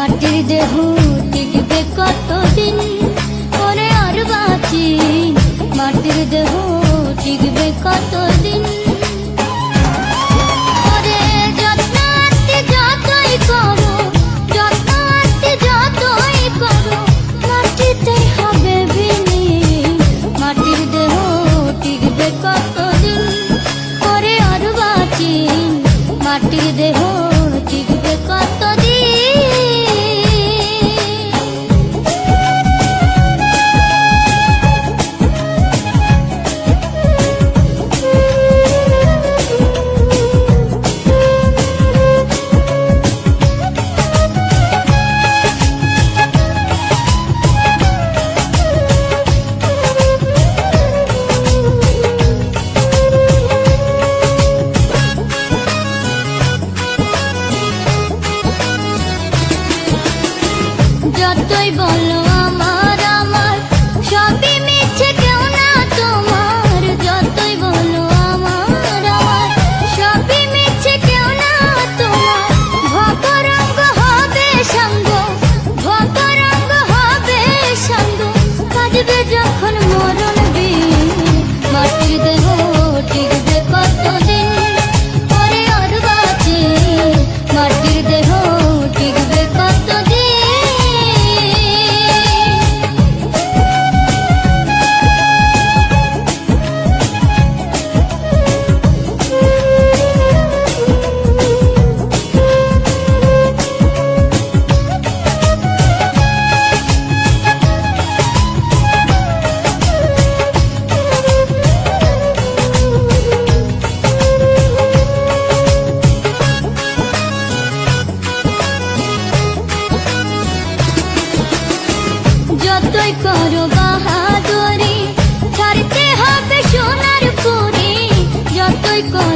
মাটির দেহ টিকবে কতদিন? পরে আর বাঁচি মাটির দেহ টিকবে কতদিন? সত্যই বলো যতই করো বাহাদুরি ছাড়তে হবে সোনার পুরি যতই করো